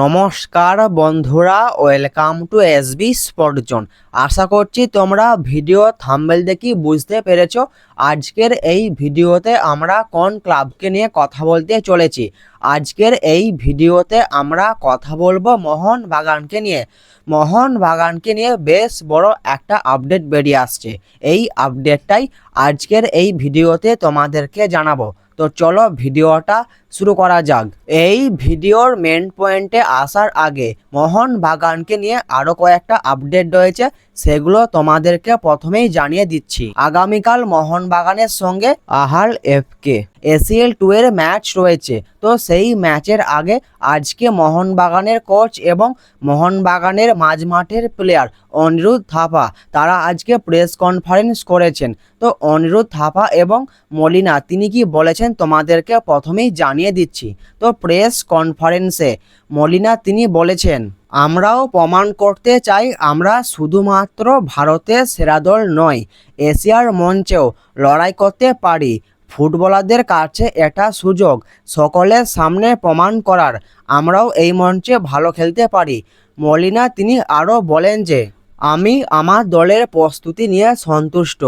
নমস্কার বন্ধুরা welcome to SB sport zone আশা করছি তোমরা ভিডিও থাম্বেল দেখি বুঝতে পেরেছ। আজকের এই ভিডিওতে আমরা কোন ক্লাবকে নিয়ে কথা বলতে চলেছি? আজকের এই ভিডিওতে আমরা কথা বলব মোহন বাগানকে নিয়ে। মোহন বাগানকে নিয়ে বেশ বড় একটা আপডেট বেরিয়ে আসছে। এই আপডেটটাই আজকের এই ভিডিওতে তোমাদেরকে জানাব। তো চলো ভিডিওটা শুরু করা যাক। এই ভিডিওর মেন পয়েন্টে আসার আগে মোহন বাগানকে নিয়ে আরও কয়েকটা আপডেট রয়েছে, সেগুলো তোমাদেরকে প্রথমেই জানিয়ে দিচ্ছি। আগামীকাল মোহন বাগানের সঙ্গে আহাল এফকে এসিএল টু এর ম্যাচ রয়েছে। তো সেই ম্যাচের আগে আজকে মোহনবাগানের কোচ এবং মোহনবাগানের মাঝমাঠের প্লেয়ার অনিরুদ্ধ থাপা, তারা আজকে প্রেস কনফারেন্স করেছেন। তো অনিরুদ্ধ থাপা এবং মলিনা, তিনি কি বলেছেন তোমাদেরকে প্রথমেই জানিয়ে দিচ্ছি। তো প্রেস কনফারেন্সে মলিনা তিনি বলেছেন, আমরাও প্রমাণ করতে চাই, আমরা শুধুমাত্র ভারতের সেরা দল নয়, এশিয়ার মঞ্চেও লড়াই করতে পারি। ফুটবলারদের কাছে এটা সুযোগ, সকলের সামনে প্রমাণ করার। আমরাও এই মঞ্চে ভালো খেলতে পারি। মলিনা তিনি আরও বলেন যে আমি আমার দলের প্রস্তুতি নিয়ে সন্তুষ্ট।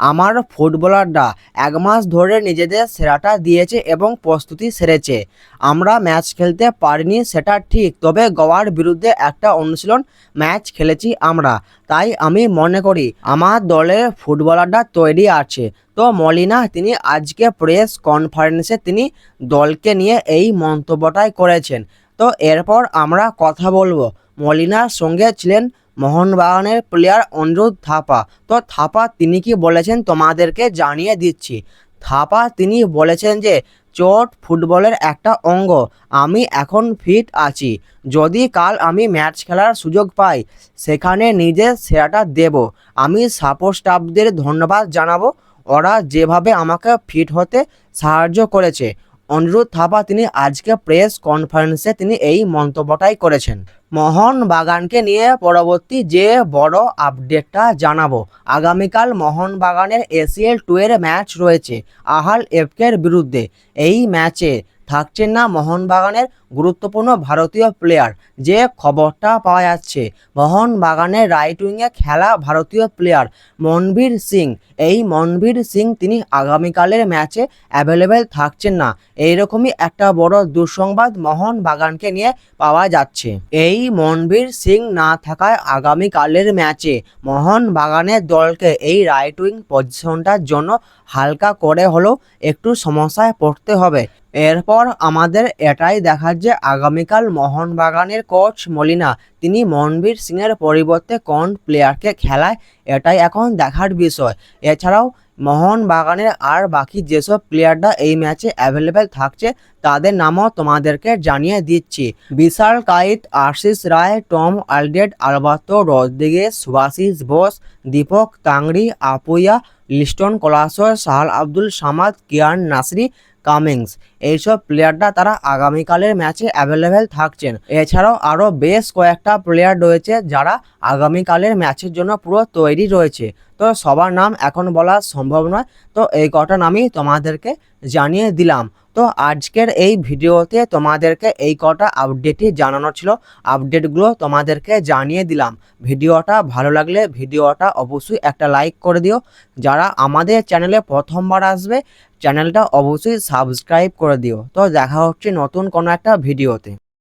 আমার ফুটবলাররা এক মাস ধরে নিজেদের সেরাটা দিয়েছে এবং প্রস্তুতি সেরেছে। আমরা ম্যাচ খেলতে পারিনি, সেটা ঠিক, তবে গোয়ার বিরুদ্ধে একটা অনুশীলন ম্যাচ খেলেছি আমরা। তাই আমি মনে করি, আমার দলের ফুটবলাররা তৈরি আছে। তো মলিনা, তিনি আজকে প্রেস কনফারেন্সে তিনি দলকে নিয়ে এই মন্তব্যটাই করেছেন। তো এরপর আমরা কথা বলব। মলিনার সঙ্গে ছিলেন মোহনবাগানের প্লেয়ার অনিরুদ্ধ থাপা। তো থাপা তিনি কি বলেছেন তোমাদেরকে জানিয়ে দিচ্ছি। থাপা তিনি বলেছেন যে, চোট ফুটবলের একটা অঙ্গ, আমি এখন ফিট আছি। যদি কাল আমি ম্যাচ খেলার সুযোগ পাই, সেখানে নিজের সেরাটা দেব। আমি সাপোর্ট স্টাফদের ধন্যবাদ জানাব। ওরা যেভাবে আমাকে ফিট হতে সাহায্য করেছে। অনিরুদ্ধ থাপা তিনি আজকে প্রেস কনফারেন্সে তিনি এই মন্তব্যটাই করেছেন। মোহন বাগানকে নিয়ে পরবর্তী যে বড় আপডেটটা জানাব, আগামীকাল মোহন বাগানের এসিএল টু এর ম্যাচ রয়েছে, আহাল এফকের বিরুদ্ধে। এই ম্যাচে থাকছেন না মোহনবাগানের গুরুত্বপূর্ণ ভারতীয় প্লেয়ার যে খবরটা পাওয়া যাচ্ছে, মোহনবাগানের রাইট উইংয়ে খেলা ভারতীয় প্লেয়ার মনবীর সিং। এই মনবীর সিং তিনি আগামীকালের ম্যাচে অ্যাভেলেবেল থাকছেন না। এইরকমই একটা বড় দুঃসংবাদ মোহনবাগানকে নিয়ে পাওয়া যাচ্ছে। এই মনবীর সিং না থাকায় আগামীকালের ম্যাচে মোহনবাগানের দলকে এই রাইট উইং পজিশনটার জন্য হালকা করে হলেও একটু সমস্যায় পড়তে হবে। এরপর আমাদের এটাই দেখার যে আগামীকাল মোহনবাগানের কোচ মলিনা, তিনি মনবীর সিংয়ের পরিবর্তে কোন প্লেয়ারকে খেলায়, এটাই এখন দেখার বিষয়। এছাড়াও মোহনবাগানের আর বাকি যেসব প্লেয়াররা এই ম্যাচে অ্যাভেলেবেল থাকছে তাদের নামও তোমাদেরকে জানিয়ে দিচ্ছি। Vishal Kaith Ashish Roy, Tom Aldred Alberto Rodriguez Subhasish Bose, Deepak Tangri Apuia Liston Colaco Sahal Abdul Samad, Kiyan Nassiri, Cummings. এইসব প্লেয়াররা তারা আগামীকালের ম্যাচে অ্যাভেলেবেল থাকছেন। এছাড়াও আরও বেশ কয়েকটা প্লেয়ার রয়েছে যারা আগামীকালের ম্যাচের জন্য পুরো তৈরি রয়েছে। তো সবার নাম এখন বলা সম্ভব নয়। তো এই কটা নামই তোমাদেরকে জানিয়ে দিলাম। তো আজকের এই ভিডিওতে তোমাদেরকে এই কটা আপডেটই জানানো ছিল। আপডেটগুলো তোমাদেরকে জানিয়ে দিলাম। ভিডিওটা ভালো লাগলে ভিডিওটা অবশ্যই একটা লাইক করে দিও। যারা আমাদের চ্যানেলে প্রথমবার আসবে চ্যানেলটা অবশ্যই সাবস্ক্রাইব করে দিও। তো দেখা হচ্ছে নতুন কোনো একটা ভিডিওতে।